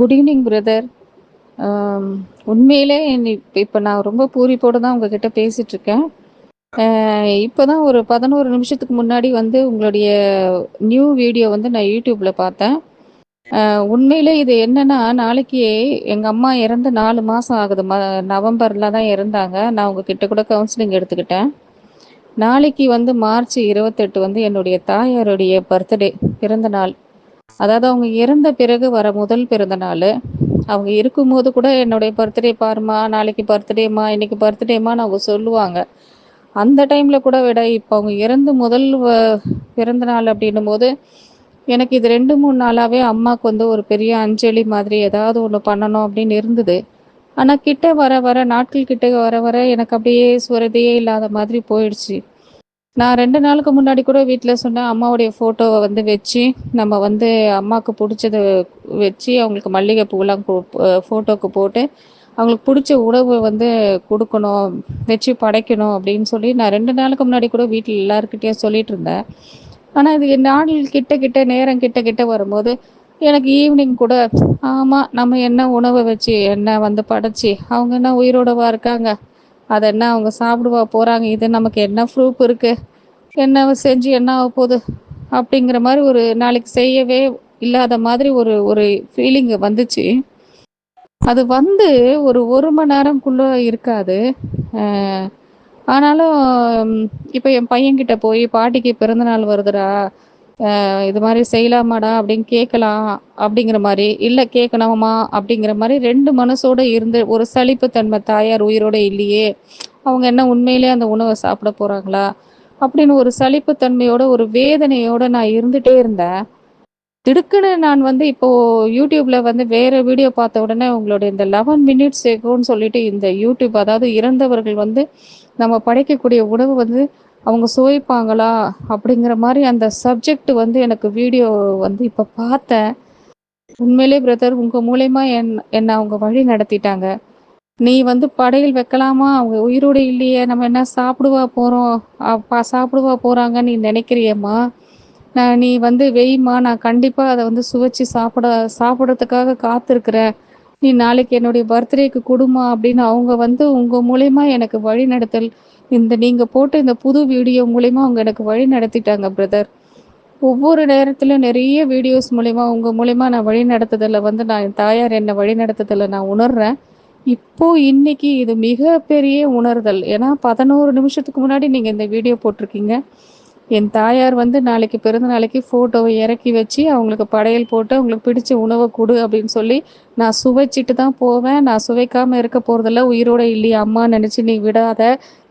Good evening brother உண்மையிலே இப்போ நான் ரொம்ப பூரிப்போடு தான் உங்ககிட்ட பேசிட்டு இருக்கேன் இப்போ தான் ஒரு பதினோரு நிமிஷத்துக்கு முன்னாடி வந்து உங்களுடைய நியூ வீடியோ வந்து நான் யூடியூப்பில் பார்த்தேன். உண்மையிலே இது என்னன்னா நாளைக்கு எங்கள் அம்மா இறந்து நாலு மாதம் ஆகுது. ம நவம்பரில் தான் இறந்தாங்க. நான் உங்ககிட்ட கூட கவுன்சிலிங் எடுத்துக்கிட்டேன். நாளைக்கு வந்து மார்ச் இருபத்தெட்டு வந்து என்னுடைய தாயாருடைய பர்த்டே பிறந்த நாள். அதாவது அவங்க இறந்த பிறகு வர முதல் பிறந்த நாள். அவங்க இருக்கும்போது கூட என்னுடைய பர்த்டே பாருமா நாளைக்கு பர்த்டேம்மா இன்னைக்கு பர்த்டேம்மான்னு அவங்க சொல்லுவாங்க. அந்த டைமில் கூட விட இப்போ அவங்க இறந்து முதல் வ- பிறந்த நாள் அப்படின்னும் போது எனக்கு இது ரெண்டு மூணு நாளாகவே அம்மாவுக்கு வந்து ஒரு பெரிய அஞ்சலி மாதிரி ஏதாவது ஒன்று பண்ணணும் அப்படின்னு இருந்தது. ஆனால் கிட்ட வர வர நாட்கள் கிட்ட வர வர எனக்கு அப்படியே சுரதியே இல்லாத மாதிரி போயிடுச்சு. நான் ரெண்டு நாளுக்கு முன்னாடி கூட வீட்டில் சொன்னேன் அம்மாவுடைய ஃபோட்டோவை வந்து வச்சு நம்ம வந்து அம்மாவுக்கு பிடிச்சத வச்சு அவங்களுக்கு மல்லிகை பூலாம் ஃபோட்டோக்கு போட்டு அவங்களுக்கு பிடிச்ச உணவு வந்து கொடுக்கணும் வச்சு படைக்கணும் அப்படின்னு சொல்லி நான் ரெண்டு நாளுக்கு முன்னாடி கூட வீட்டில் எல்லாருக்கிட்டேயும் சொல்லிட்டு இருந்தேன். ஆனால் இது நாள் கிட்ட கிட்ட நேரம் கிட்ட கிட்ட வரும்போது எனக்கு ஈவினிங் கூட ஆமாம் நம்ம என்ன உணவை வச்சு என்ன வந்து படைச்சி அவங்க என்ன உயிரோடவா இருக்காங்க அதை என்ன அவங்க சாப்பிடுவா போகிறாங்க இது நமக்கு என்ன ப்ரூஃப் இருக்குது என்ன செஞ்சு என்ன ஆக போகுது அப்படிங்கிற மாதிரி ஒரு நாளைக்கு செய்யவே இல்லாத மாதிரி ஒரு ஒரு ஃபீலிங் வந்துச்சு. அது வந்து ஒரு ஒரு மணி நேரம்குள்ளே இருக்காது. ஆனாலும் இப்போ என் பையன்கிட்ட போய் பாட்டிக்கு பிறந்தநாள் வருதுடா இது மாதிரி செய்யலாமாடா அப்படின்னு கேட்கலாம் அப்படிங்கிற மாதிரி இல்லை கேட்கணுமா அப்படிங்கிற மாதிரி ரெண்டு மனசோட இருந்து ஒரு சலிப்புத்தன்மை தாயார் உயிரோட இல்லையே அவங்க என்ன உண்மையிலேயே அந்த உணவை சாப்பிட போறாங்களா அப்படின்னு ஒரு சலிப்புத்தன்மையோட ஒரு வேதனையோட நான் இருந்துட்டே இருந்தேன். திடுக்குன்னு நான் வந்து இப்போ யூடியூப்ல வந்து வேற வீடியோ பார்த்த உடனே உங்களுடைய இந்த லெவன் மினிட்ஸ் எகோன்னு சொல்லிட்டு இந்த யூடியூப் அதாவது இறந்தவர்கள் வந்து நம்ம படைக்கக்கூடிய உணவு வந்து அவங்க சுவைப்பாங்களா அப்படிங்கிற மாதிரி அந்த சப்ஜெக்ட் வந்து எனக்கு வீடியோ வந்து இப்போ பார்த்தேன். உண்மையிலே பிரதர் உங்கள் மூலயமா என் என்னை அவங்க வழி நடத்திட்டாங்க. நீ வந்து படையில் வைக்கலாமா? அவங்க உயிரோடு இல்லையே. நம்ம என்ன சாப்பிடுவா போகிறோம் அப்பா சாப்பிடுவா போகிறாங்க நீ நினைக்கிறியம்மா? நான் நீ வந்து வெய்மா நான் கண்டிப்பாக அதை வந்து சுவைச்சு சாப்பிட சாப்பிட்றதுக்காக காத்திருக்கிறேன். நீ நாளைக்கு என்னுடைய பர்த்டேக்கு கொடுமா அப்படின்னு அவங்க வந்து உங்க மூலயமா எனக்கு வழி நடத்தல் இந்த நீங்க போட்ட இந்த புது வீடியோ மூலயமா அவங்க எனக்கு வழி நடத்திட்டாங்க பிரதர் ஒவ்வொரு நேரத்திலும் நிறைய வீடியோஸ் மூலயமா உங்க மூலயமா நான் வழி நடத்துதல வந்து நான் என் தாயார் என்னை வழி நடத்துதல நான் உணர்றேன். இப்போ இன்னைக்கு இது மிகப்பெரிய உணர்தல். ஏன்னா பதினோரு நிமிஷத்துக்கு முன்னாடி நீங்க இந்த வீடியோ போட்டிருக்கீங்க. என் தாயார் வந்து நாளைக்கு பிறந்த நாளைக்கு ஃபோட்டோவை இறக்கி வச்சு அவங்களுக்கு படையல் போட்டு அவங்களுக்கு பிடிச்ச உணவை கொடு அப்படின்னு சொல்லி நான் சுவைச்சிட்டு தான் போவேன். நான் சுவைக்காம இருக்க போறதில்ல. உயிரோட இல்லையா அம்மா நினைச்சு நீ விடாத.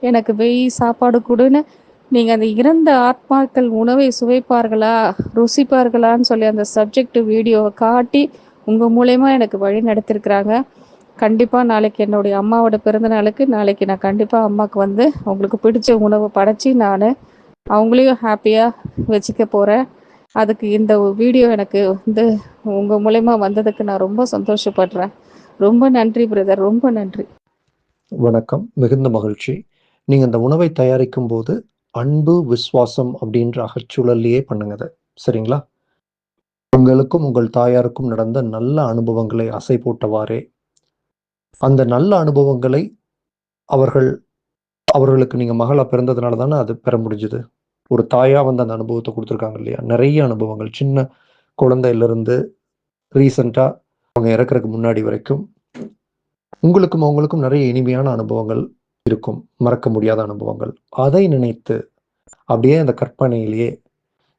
எனக்கு வெய் சாப்பாடு கொடுன்னு. நீங்க அந்த இறந்த ஆத்மாக்கள் உணவை சுவைப்பார்களா? ருசிப்பார்களான்னு சொல்லி அந்த சப்ஜெக்ட் வீடியோவை காட்டி உங்க மூலயமா எனக்கு வழி நடத்திருக்கிறாங்க. கண்டிப்பாக நாளைக்கு என்னுடைய அம்மாவோட பிறந்த நாளுக்கு நாளைக்கு நான் கண்டிப்பாக அம்மாவுக்கு வந்து அவங்களுக்கு பிடிச்ச உணவை படைச்சி நான் அவங்களையும் ஹாப்பியாக வச்சுக்க போகிறேன் அதுக்கு இந்த வீடியோ எனக்கு வந்து உங்கள் மூலயமா வந்ததுக்கு நான் ரொம்ப சந்தோஷப்படுறேன். ரொம்ப நன்றி பிரதர் ரொம்ப நன்றி. வணக்கம். மிகுந்த மகிழ்ச்சி. நீங்கள் இந்த உணவை தயாரிக்கும் போது அன்பு விசுவாசம் அப்படின்ற அகச்சூழல்லையே பண்ணுங்க சரிங்களா? உங்களுக்கும் உங்கள் தாயாருக்கும் நடந்த நல்ல அனுபவங்களை அசை போட்டவாறே அந்த நல்ல அனுபவங்களை அவர்கள் அவர்களுக்கு நீங்கள் மகளாக பிறந்ததுனால தானே அது பெற முடிஞ்சுது. ஒரு தாயாக வந்து அந்த அனுபவத்தை கொடுத்துருக்காங்க இல்லையா? நிறைய அனுபவங்கள். சின்ன குழந்தையிலிருந்து ரீசண்டாக அவங்க இறக்குறதுக்கு முன்னாடி வரைக்கும் உங்களுக்கும் அவங்களுக்கும் நிறைய இனிமையான அனுபவங்கள் இருக்கும். மறக்க முடியாத அனுபவங்கள். அதை நினைத்து அப்படியே அந்த கற்பனையிலேயே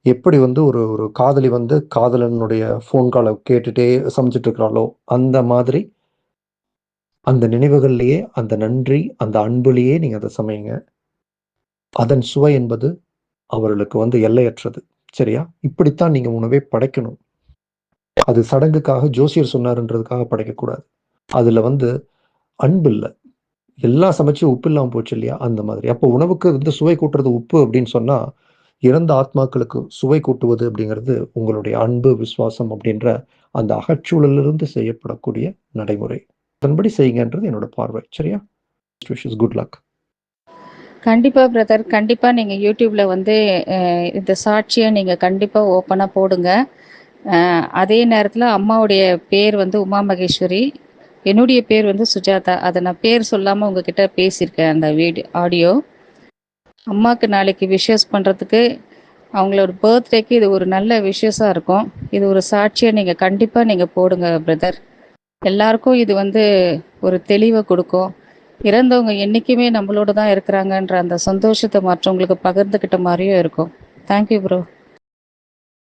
எப்படி வந்து ஒரு ஒரு காதலி வந்து காதலனுடைய ஃபோன் காலை கேட்டுட்டே சமைச்சிட்டு இருக்கிறாளோ அந்த மாதிரி அந்த நினைவுகள்லேயே அந்த நன்றி அந்த அன்புலேயே நீங்கள் அதை சமையுங்க அதன் சுவை என்பது அவர்களுக்கு வந்து எல்லையற்றது. சரியா? இப்படித்தான் நீங்கள் உணவே படைக்கணும். அது சடங்குக்காக ஜோசியர் சொன்னாருன்றதுக்காக படைக்கக்கூடாது. அதில் வந்து அன்பு இல்லை. எல்லாம் சமைச்சு உப்பு இல்லாமல் போச்சு இல்லையா? அந்த மாதிரி. அப்போ உணவுக்கு வந்து சுவை கூட்டுறது உப்பு அப்படின்னு சொன்னால் இறந்த ஆத்மாக்களுக்கு சுவை கூட்டுவது அப்படிங்கிறது உங்களுடைய அன்பு விசுவாசம் அப்படின்ற அந்த அகச்சூழலிலிருந்து செய்யப்படக்கூடிய நடைமுறை. அதன்படி செய்யுங்கன்றது என்னோட பார்வை. சரியா? விஷஸ் குட் லக் கண்டிப்பா பிரதர் கண்டிப்பா நீங்க யூடியூப்ல வந்து இந்த சாட்சியை நீங்க கண்டிப்பா ஓப்பனா போடுங்க. அதே நேரத்தில் அம்மாவுடைய பேர் வந்து உமா மகேஸ்வரி என்னுடைய பேர் வந்து சுஜாதா. அதை நான் பேர் சொல்லாமல் உங்ககிட்ட பேசியிருக்கேன் அந்த வீடியோ ஆடியோ அம்மாவுக்கு நாளைக்கு விஷஸ் பண்ணுறதுக்கு அவங்களோட பர்த்டேக்கு இது ஒரு நல்ல விஷயஸாக இருக்கும். இது ஒரு சாட்சியாக நீங்கள் கண்டிப்பாக நீங்கள் போடுங்க பிரதர் எல்லாருக்கும் இது வந்து ஒரு தெளிவை கொடுக்கும். இறந்தவங்க என்றைக்குமே நம்மளோட தான் இருக்கிறாங்கன்ற அந்த சந்தோஷத்தை மற்றவங்களுக்கு பகிர்ந்துக்கிட்ட மாதிரியும் இருக்கும். Thank you bro